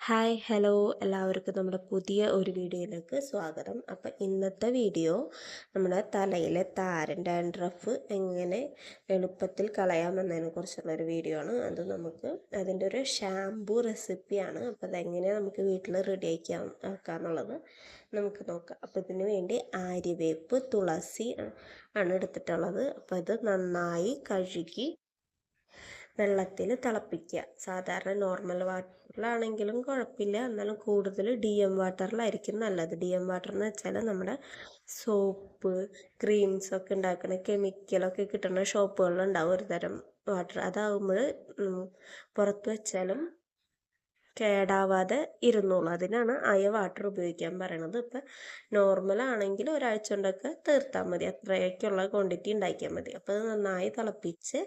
Hi hello എല്ലാവർക്കും നമ്മുടെ പുതിയ ഒരു വീഡിയോയിലേക്ക് സ്വാഗതം. അപ്പം ഇന്നത്തെ വീഡിയോ നമ്മുടെ തലയിലെ താരൻ ഡാൻഡ്രഫ് എങ്ങനെ എളുപ്പത്തിൽ കളയാമെന്നതിനെ കുറിച്ചുള്ള ഒരു വീഡിയോ ആണ്. അത് നമുക്ക് അതിന്റെ ഒരു ഷാംപൂ റെസിപ്പിയാണ് അപ്പോൾ അതെങ്ങനെ നമുക്ക് വീട്ടിൽ റെഡി ആക്കാം ആക്കാമെന്നുള്ളത് നമുക്ക് നോക്കാം. അപ്പോൾ ഇതിന് വേണ്ടി ആര്യവേപ്പ് തുളസി ആണ് എടുത്തിട്ടുള്ളത്. അപ്പോൾ ഇത് നന്നായി കഴുകി വെള്ളത്തിൽ തിളപ്പിക്കുക. സാധാരണ നോർമൽ വാട്ടറിലാണെങ്കിലും കുഴപ്പമില്ല. എന്നാലും കൂടുതൽ ഡി എം വാട്ടറിലായിരിക്കും നല്ലത്. ഡി എം വാട്ടർ എന്ന് വെച്ചാൽ നമ്മുടെ സോപ്പ് ക്രീംസ് ഒക്കെ ഉണ്ടാക്കുന്ന കെമിക്കലൊക്കെ കിട്ടുന്ന ഷോപ്പുകളിലുണ്ടാവും ഒരു തരം വാട്ടർ അതാകുമ്പോൾ പുറത്ത് വെച്ചാലും കേടാവാതെ ഇരുന്നോളൂ. അതിനാണ് അയ വാട്ടർ ഉപയോഗിക്കാൻ പറയണത്. ഇപ്പം നോർമൽ ആണെങ്കിൽ ഒരാഴ്ച കൊണ്ടൊക്കെ തീർത്താൽ മതി. അത്രയൊക്കെയുള്ള ക്വാണ്ടിറ്റി ഉണ്ടാക്കിയാൽ മതി. അപ്പോൾ നന്നായി തിളപ്പിച്ച്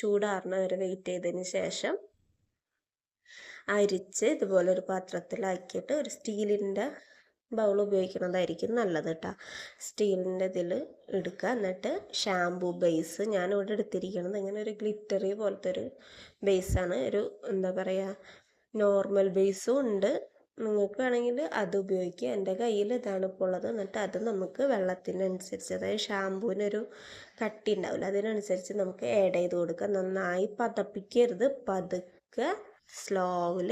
ചൂടാറുന്ന വരെ വെയിറ്റ് ചെയ്തതിന് ശേഷം അരിച്ച് ഇതുപോലെ ഒരു പാത്രത്തിലാക്കിയിട്ട് ഒരു സ്റ്റീലിന്റെ ബൗൾ ഉപയോഗിക്കുന്നതായിരിക്കും നല്ലത് കേട്ടോ സ്റ്റീലിന്റെ ഇതിൽ എടുക്കുക. എന്നിട്ട് ഷാംപൂ ബേസ് ഞാനിവിടെ എടുത്തിരിക്കുന്നത് ഇങ്ങനെ ഒരു ഗ്ലിറ്ററി പോലത്തെ ഒരു ബേസാണ് ഒരു എന്താ പറയുക നോർമൽ ബേസും ഉണ്ട്. നിങ്ങൾക്ക് വേണമെങ്കിൽ അത് ഉപയോഗിക്കുക. എന്റെ കയ്യിൽ ഇതാണ് ഇപ്പോൾ ഉള്ളത്. എന്നിട്ട് അത് നമുക്ക് വെള്ളത്തിനനുസരിച്ച് അതായത് ഷാമ്പൂവിനൊരു കട്ടി ഉണ്ടാവില്ല. അതിനനുസരിച്ച് നമുക്ക് ആഡ് ചെയ്ത് കൊടുക്കുക. നന്നായി പതപ്പിക്കരുത്. പതുക്കെ സ്ലോവിൽ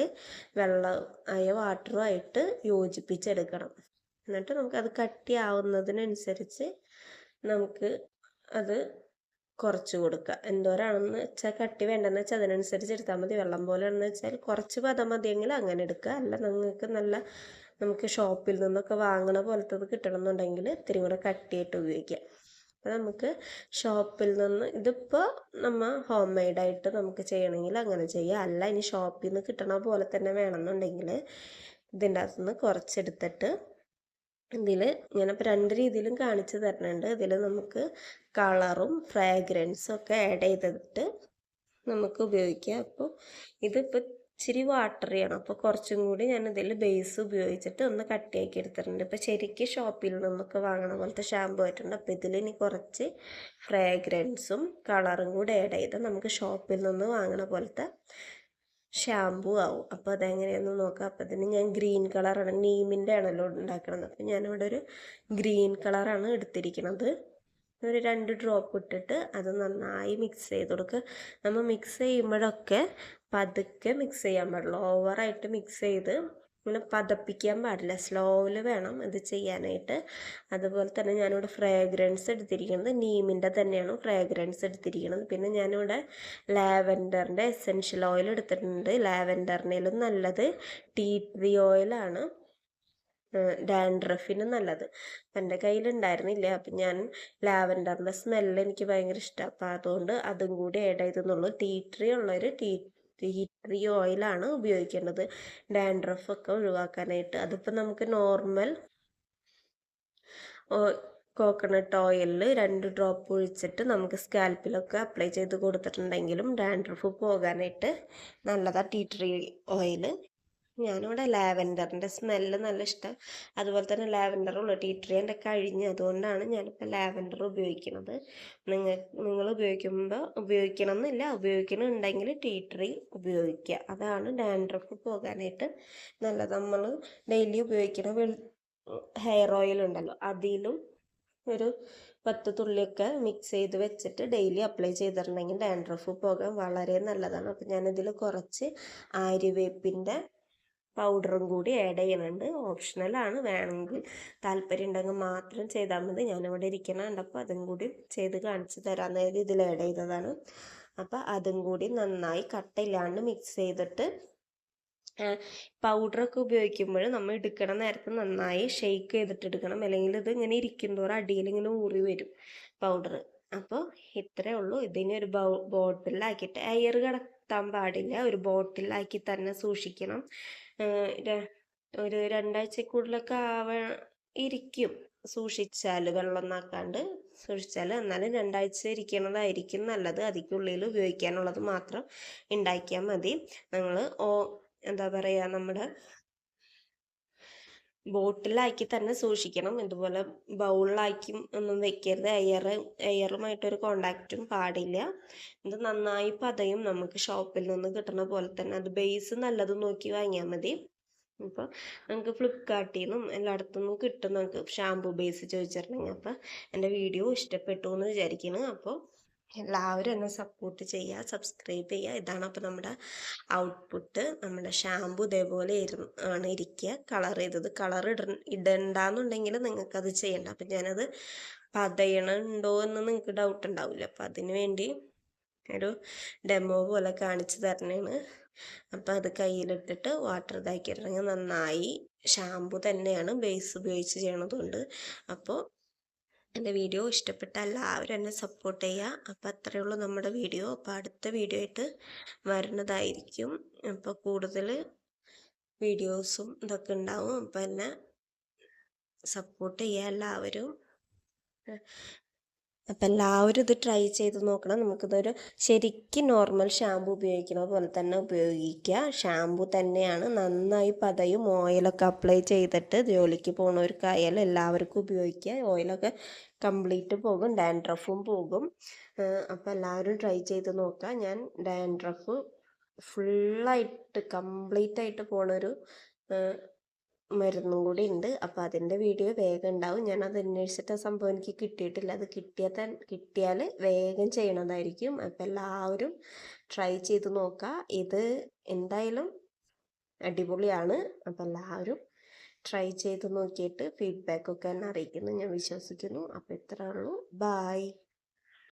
വെള്ളം ആയ വാട്ടറുമായിട്ട് യോജിപ്പിച്ചെടുക്കണം. എന്നിട്ട് നമുക്കത് കട്ടിയാവുന്നതിനനുസരിച്ച് നമുക്ക് അത് കുറച്ച് കൊടുക്കുക. എന്തോരാണെന്ന് വെച്ചാൽ കട്ടി വേണ്ടെന്ന് വെച്ചാൽ അതിനനുസരിച്ച് എടുത്താൽ മതി. വെള്ളം പോലെയാണെന്ന് വെച്ചാൽ കുറച്ച് പദം മതിയെങ്കിൽ അങ്ങനെ എടുക്കുക. അല്ല നിങ്ങൾക്ക് നല്ല നമുക്ക് ഷോപ്പിൽ നിന്നൊക്കെ വാങ്ങണ പോലത്തത് കിട്ടണമെന്നുണ്ടെങ്കിൽ ഇത്തിരി കൂടെ കട്ടിയായിട്ട് ഉപയോഗിക്കാം അപ്പോൾ നമുക്ക് ഷോപ്പിൽ നിന്ന് ഇതിപ്പോൾ നമ്മൾ ഹോം മെയ്ഡായിട്ട് നമുക്ക് ചെയ്യണമെങ്കിൽ അങ്ങനെ ചെയ്യാം. അല്ല ഇനി ഷോപ്പിൽ നിന്ന് കിട്ടണ പോലെ തന്നെ വേണമെന്നുണ്ടെങ്കിൽ ഇതിന്റെ അകത്തുനിന്ന് കുറച്ചെടുത്തിട്ട് ഇതിൽ ഞാനിപ്പോൾ രണ്ട് രീതിയിലും കാണിച്ചു തരുന്നുണ്ട്. ഇതിൽ നമുക്ക് കളറും ഫ്രാഗ്രൻസും ഒക്കെ ആഡ് ചെയ്തിട്ട് നമുക്ക് ഉപയോഗിക്കാം. അപ്പോൾ ഇതിപ്പോൾ ഇച്ചിരി വാട്ടറിയാണ് അപ്പോൾ കുറച്ചും കൂടി ഞാൻ ഇതിൽ ബേസ് ഉപയോഗിച്ചിട്ട് ഒന്ന് കട്ടിയാക്കി എടുത്തിട്ടുണ്ട്. ഇപ്പോൾ ശരിക്കും ഷോപ്പിൽ നമുക്ക് വാങ്ങണ പോലത്തെ ഷാമ്പു ആയിട്ടുണ്ട്. അപ്പോൾ ഇതിൽ ഇനി കുറച്ച് ഫ്രാഗ്രൻസും കളറും കൂടി ആഡ് ചെയ്ത് നമുക്ക് ഷോപ്പിൽ നിന്ന് വാങ്ങണ പോലത്തെ ഷാമ്പു ആവും. അപ്പോൾ അതെങ്ങനെയാണെന്ന് നോക്കാം. അപ്പോൾ അതിന് ഞാൻ ഗ്രീൻ കളറാണ്. നീമിന്റെ ആണല്ലോ ഉണ്ടാക്കണത്. അപ്പോൾ ഞാനിവിടെ ഒരു ഗ്രീൻ കളറാണ് എടുത്തിരിക്കുന്നത് ഒരു രണ്ട് ഡ്രോപ്പ് ഇട്ടിട്ട് അത് നന്നായി മിക്സ് ചെയ്ത് കൊടുക്കുക നമ്മൾ മിക്സ് ചെയ്യുമ്പോഴൊക്കെ പതുക്കെ മിക്സ് ചെയ്യാൻ പാടുള്ളൂ. ഓവറായിട്ട് മിക്സ് ചെയ്ത് ഇങ്ങനെ പതപ്പിക്കാൻ പാടില്ല. സ്ലോവിൽ വേണം ഇത് ചെയ്യാനായിട്ട്. അതുപോലെ തന്നെ ഞാനിവിടെ ഫ്രാഗ്രൻസ് എടുത്തിരിക്കുന്നത് നീമിന്റെ തന്നെയാണ് ഫ്രാഗ്രൻസ് എടുത്തിരിക്കുന്നത്. പിന്നെ ഞാനിവിടെ ലാവൻഡറിന്റെ എസെൻഷ്യൽ ഓയിൽ എടുത്തിട്ടുണ്ട്. ലാവൻഡറിനേലും നല്ലത് ടീ ട്രീ ഓയിലാണ് ഡാൻഡ്രഫിന് നല്ലത്. അപ്പം എന്റെ കയ്യിലുണ്ടായിരുന്നില്ല. അപ്പം ഞാൻ ലാവൻഡറിന്റെ സ്മെല്ല് എനിക്ക് ഭയങ്കര ഇഷ്ടമാണ് അപ്പം അതുകൊണ്ട് അതും കൂടി ആഡ് ചെയ്തെന്നുള്ളൂ ടീ ട്രീ ഉള്ളൊരു ടീ ടീ ട്രീ ഓയിലാണ് ഉപയോഗിക്കേണ്ടത്. ഡാൻഡ്രഫ് ഒക്കെ ഒഴിവാക്കാനായിട്ട്. അതിപ്പോൾ നമുക്ക് നോർമൽ കോക്കനട്ട് ഓയിലിൽ രണ്ട് ഡ്രോപ്പ് ഒഴിച്ചിട്ട് നമുക്ക് സ്കാൽപ്പിലൊക്കെ അപ്ലൈ ചെയ്ത് കൊടുത്തിട്ടുണ്ടെങ്കിലും ഡാൻഡ്രഫ് പോകാനായിട്ട് നല്ലതാണ് ടീ ട്രീ ഓയിൽ ഞാനിവിടെ ലാവൻഡറിന്റെ സ്മെല്ല് നല്ല ഇഷ്ടം. അതുപോലെ തന്നെ ലാവൻഡർ ഉള്ള ടീ കഴിഞ്ഞ്. അതുകൊണ്ടാണ് ഞാനിപ്പോൾ ലാവൻഡർ ഉപയോഗിക്കുന്നത്. നിങ്ങൾ നിങ്ങൾ ഉപയോഗിക്കുമ്പോൾ ഉപയോഗിക്കണം എന്നില്ല ഉപയോഗിക്കണമെന്നുണ്ടെങ്കിൽ ടീ ഉപയോഗിക്കുക. അതാണ് ഡാൻഡ്രഫ് പോകാനായിട്ട് നല്ലത്. നമ്മൾ ഡെയിലി ഉപയോഗിക്കുന്ന ഹെയർ ഓയിൽ ഉണ്ടല്ലോ അതിലും ഒരു പത്ത് തുള്ളിയൊക്കെ മിക്സ് ചെയ്ത് വെച്ചിട്ട് ഡെയിലി അപ്ലൈ ചെയ്തിട്ടുണ്ടെങ്കിൽ ഡാൻഡ്രഫ് പോകാൻ വളരെ നല്ലതാണ്. അപ്പോൾ ഞാനിതിൽ കുറച്ച് ആര്യവേപ്പിന്റെ പൗഡറും കൂടി ആഡ് ചെയ്യുന്നുണ്ട്. ഓപ്ഷണലാണ് വേണമെങ്കിൽ താല്പര്യം ഉണ്ടെങ്കിൽ മാത്രം ചെയ്താൽ മതി. ഞാനിവിടെ ഇരിക്കണുണ്ട് അപ്പോൾ അതും കൂടി ചെയ്ത് കാണിച്ചു തരാം. അതായത് ഇതിൽ ആഡ് ചെയ്തതാണ്. അപ്പോൾ അതും കൂടി നന്നായി കട്ടയില്ലാണ്ട് മിക്സ് ചെയ്തിട്ട് പൗഡറൊക്കെ ഉപയോഗിക്കുമ്പോൾ നമ്മൾ എടുക്കണ നേരത്ത് നന്നായി ഷെയ്ക്ക് ചെയ്തിട്ട് എടുക്കണം. അല്ലെങ്കിൽ ഇത് ഇങ്ങനെ ഇരിക്കുന്തോറും അടിയിൽ ഇങ്ങനെ ഊറി വരും പൗഡർ അപ്പോൾ ഇത്രയേ ഉള്ളൂ. ഇതിനെ ഒരു ബോട്ടിലാക്കിയിട്ട് എയർ കടത്താൻ പാടില്ല. ഒരു ബോട്ടിലാക്കി തന്നെ സൂക്ഷിക്കണം. ഒരു രണ്ടാഴ്ച കൂടുതലൊക്കെ ആവ ഇരിക്കും. സൂക്ഷിച്ചാൽ വെള്ളം നാക്കാണ്ട് സൂക്ഷിച്ചാൽ എന്നാലും രണ്ടാഴ്ച ഇരിക്കണതായിരിക്കും നല്ലത്. അതിക്കുള്ളിൽ ഉപയോഗിക്കാനുള്ളത് മാത്രം ഉണ്ടാക്കിയാൽ മതി. നിങ്ങൾ ഓ എന്താ പറയുക നമ്മുടെ ബോട്ടിലാക്കി തന്നെ സൂക്ഷിക്കണം. ഇതുപോലെ ബൗളിലാക്കി ഒന്നും വെക്കരുത്. എയർ എയറുമായിട്ടൊരു കോണ്ടാക്റ്റും പാടില്ല. ഇത് നന്നായി പതയും. നമുക്ക് ഷോപ്പിൽ നിന്ന് കിട്ടുന്ന പോലെ തന്നെ അത് ബേസ് നല്ലത് നോക്കി വാങ്ങിയാൽ മതി. അപ്പൊ നമുക്ക് ഫ്ലിപ്കാർട്ടിൽ നിന്നും എല്ലായിടത്തു നിന്നും കിട്ടും. നമുക്ക് ഷാമ്പു ബേസ് ചോദിച്ചിട്ടുണ്ടെങ്കിൽ അപ്പോൾ എന്റെ വീഡിയോ ഇഷ്ടപ്പെട്ടു എന്ന് വിചാരിക്കുന്നു. അപ്പോൾ എല്ലാവരും എന്നെ സപ്പോർട്ട് ചെയ്യുക സബ്സ്ക്രൈബ് ചെയ്യുക. ഇതാണ് അപ്പോൾ നമ്മുടെ ഔട്ട്പുട്ട് നമ്മുടെ ഷാമ്പു ഇതേപോലെ ആണ് ഇരിക്കുക. കളർ ചെയ്തത് കളർ ഇട ഇടണ്ടെന്നുണ്ടെങ്കിൽ നിങ്ങൾക്കത് ചെയ്യണ്ട. അപ്പം ഞാനത് പതയണുണ്ടോ എന്ന് നിങ്ങൾക്ക് ഡൗട്ട് ഉണ്ടാവില്ല അപ്പം അതിന് വേണ്ടി ഒരു ഡെമോ പോലെ കാണിച്ചു തരണേണ്. അപ്പം അത് കയ്യിലിട്ടിട്ട് വാട്ടർ ഇതാക്കിയിട്ടുണ്ടെങ്കിൽ നന്നായി. ഷാമ്പു തന്നെയാണ് ബേസ് ഉപയോഗിച്ച് ചെയ്യണതുകൊണ്ട് അപ്പോൾ എന്റെ വീഡിയോ ഇഷ്ടപ്പെട്ട എല്ലാവരും എന്നെ സപ്പോർട്ട് ചെയ്യുക. അപ്പോൾ അത്രയേ ഉള്ളൂ നമ്മുടെ വീഡിയോ. അപ്പോൾ അടുത്ത വീഡിയോ ആയിട്ട് വരുന്നതായിരിക്കും. അപ്പോൾ കൂടുതൽ വീഡിയോസും ഇതൊക്കെ ഉണ്ടാവും. അപ്പോൾ എന്നെ സപ്പോർട്ട് ചെയ്യുക എല്ലാവരും. അപ്പം എല്ലാവരും ഇത് ട്രൈ ചെയ്ത് നോക്കണം. നമുക്കിതൊരു ശരിക്കും നോർമൽ ഷാമ്പു ഉപയോഗിക്കുന്ന പോലെ തന്നെ ഉപയോഗിക്കുക ഷാമ്പു തന്നെയാണ് നന്നായി പതയും ഓയിലൊക്കെ അപ്ലൈ ചെയ്തിട്ട് ജോലിക്ക് പോകുന്നവർക്കായാലും എല്ലാവർക്കും ഉപയോഗിക്കുക ഓയിലൊക്കെ കംപ്ലീറ്റ് പോകും ഡാൻഡ്രഫും പോകും. അപ്പോൾ എല്ലാവരും ട്രൈ ചെയ്ത് നോക്കുക ഞാൻ ഡാൻഡ്രഫ് ഫുള്ളായിട്ട് കംപ്ലീറ്റ് ആയിട്ട് പോണൊരു മരുന്നും കൂടി ഉണ്ട്. അപ്പോൾ അതിന്റെ വീഡിയോ വേഗം ഉണ്ടാവും. ഞാൻ അത് അന്വേഷിച്ചിട്ട് ആ സംഭവം എനിക്ക് കിട്ടിയിട്ടില്ല. അത് കിട്ടിയാൽ കിട്ടിയാൽ വേഗം ചെയ്യണതായിരിക്കും. അപ്പോൾ എല്ലാവരും ട്രൈ ചെയ്ത് നോക്കുക ഇത് എന്തായാലും അടിപൊളിയാണ്. അപ്പോൾ എല്ലാവരും ട്രൈ ചെയ്ത് നോക്കിയിട്ട് ഫീഡ്ബാക്കൊക്കെ എന്നെ അറിയിക്കുന്നു. ഞാൻ വിശ്വസിക്കുന്നു. അപ്പോൾ ഇത്രേ ഉള്ളൂ. ബായ്